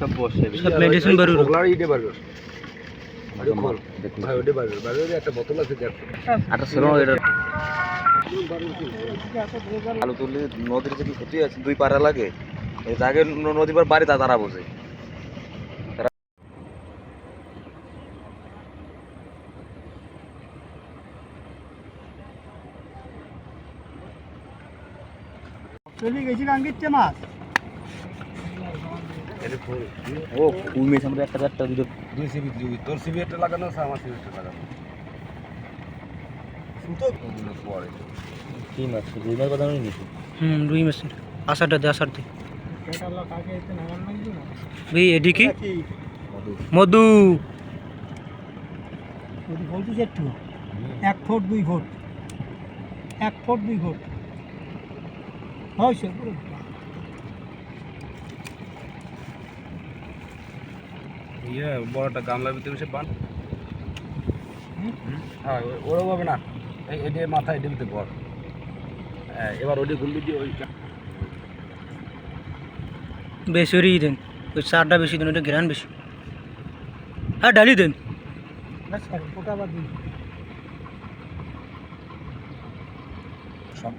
সব বসে সব মেডিসিন বারুর ওগুলার ইটে বার কর ভাই ওটে বার কর একটা বোতল আছে দেখ। আটা ছিল এটা আলু তুললে নদীর যে কি ক্ষতি আছে দুই পাড়া লাগে। এই আগে নদী পার বাড়ি তা তারা বোঝে চলে গেছি গাঙ্গিচ্ছে মাছ। ও আমরা একটা চারটা দুটো। দুই সিবি দুই তোর সিবি একটা লাগানো আছে আমার সিবি একটা লাগানো। সুতো পরে? কি মাছ? রুই মাছ কথা নিয়েছি হুম রুই মাছের। আষাঢ়টা দে আষাঢ় দে। ভাই এডি কি? মধু। বলছিস একটু। এক ফুট দুই ফুট। এক ফুট দুই ফুট। হয়েছে ইয়ে বড় একটা গামলার ভিতরে সে বান হ্যাঁ ও- ওরকম হবে না। এই এটি মাথা এটির ভিতরে বড় হ্যাঁ এবার ওটি গুলি দিয়ে ওই বেশি ওরই দেন। ওই চারটা বেশি দেন ওটা ঘেরান বেশি। হ্যাঁ ডালি দেন। সব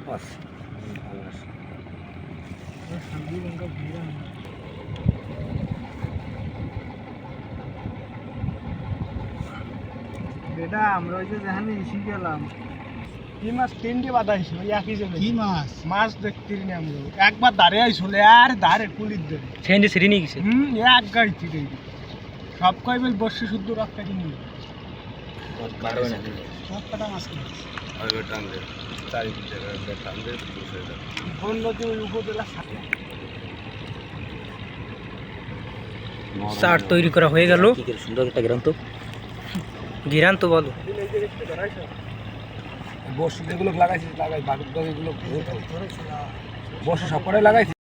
বেটা আমরা ওই যে যেখানে এসে গেলাম। কি মাছ? তিনটে বাধা হয়েছে ওই একই জন্য কি মাছ? মাছ দেখতে নি আমরা একবার দাঁড়ে আইছিল আর দাঁড়ে কুলির ধরে। সেন্ডে সেরি নিয়ে গেছে। হুম এক গাড়ি চিটে সব কয় বেল বর্ষে শুদ্ধ রাখতে কিনি সব কটা মাছ আর সার তৈরি করা হয়ে গেল। সুন্দর একটা গ্রাম তো। গিরান তো বলো। যেগুলো লাগাইছি লাগাই বাগুর এগুলো বর্ষা সব কটাই লাগাইছি।